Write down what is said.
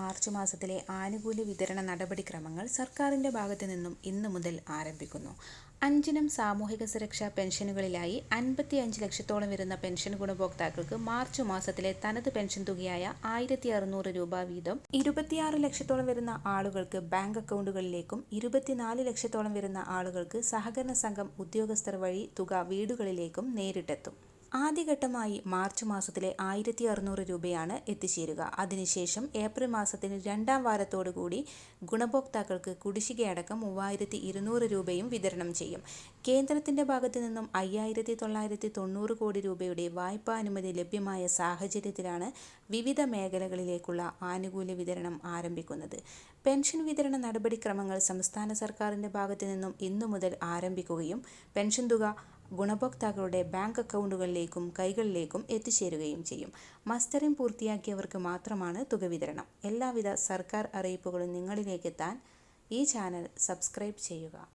March മാസത്തിലെ ആനുകൂല്യ വിതരണ നടപടിക്രമങ്ങൾ സർക്കാരിന്റെ ഭാഗത്തു നിന്നും ഇന്നു മുതൽ ആരംഭിക്കുന്നു. അഞ്ചിനം സാമൂഹിക സുരക്ഷാ പെൻഷനുകളിലായി അൻപത്തി അഞ്ച് ലക്ഷത്തോളം വരുന്ന പെൻഷൻ ഗുണഭോക്താക്കൾക്ക് മാർച്ച് മാസത്തിലെ തനത് പെൻഷൻ തുകയായ ആയിരത്തി അറുനൂറ് രൂപ വീതം, ഇരുപത്തിയാറ് ലക്ഷത്തോളം വരുന്ന ആളുകൾക്ക് ബാങ്ക് അക്കൗണ്ടുകളിലേക്കും ഇരുപത്തിനാല് ലക്ഷത്തോളം വരുന്ന ആളുകൾക്ക് സഹകരണ സംഘം ഉദ്യോഗസ്ഥർ വഴി തുക വീടുകളിലേക്കും നേരിട്ടെത്തും. ആദ്യഘട്ടമായി മാർച്ച് മാസത്തിലെ ആയിരത്തി അറുനൂറ് രൂപയാണ് എത്തിച്ചേരുക. അതിനുശേഷം ഏപ്രിൽ മാസത്തിന് രണ്ടാം കൂടി ഗുണഭോക്താക്കൾക്ക് കുടിശ്ശികയടക്കം മൂവായിരത്തി ഇരുന്നൂറ് രൂപയും വിതരണം ചെയ്യും. കേന്ദ്രത്തിന്റെ ഭാഗത്തു നിന്നും അയ്യായിരത്തി തൊള്ളായിരത്തി തൊണ്ണൂറ് കോടി രൂപയുടെ വായ്പാ അനുമതി ലഭ്യമായ സാഹചര്യത്തിലാണ് വിവിധ മേഖലകളിലേക്കുള്ള ആനുകൂല്യ വിതരണം ആരംഭിക്കുന്നത്. പെൻഷൻ വിതരണ നടപടിക്രമങ്ങൾ സംസ്ഥാന സർക്കാരിന്റെ ഭാഗത്തു നിന്നും ഇന്നു മുതൽ ആരംഭിക്കുകയും പെൻഷൻ തുക ഗുണഭോക്താക്കളുടെ ബാങ്ക് അക്കൗണ്ടുകളിലേക്കും കൈകളിലേക്കും എത്തിച്ചേരുകയും ചെയ്യും. മസ്റ്ററിംഗ് പൂർത്തിയാക്കിയവർക്ക് മാത്രമാണ് തുക വിതരണം. എല്ലാവിധ സർക്കാർ അറിയിപ്പുകളും നിങ്ങളിലേക്കെത്താൻ ഈ ചാനൽ സബ്സ്ക്രൈബ് ചെയ്യുക.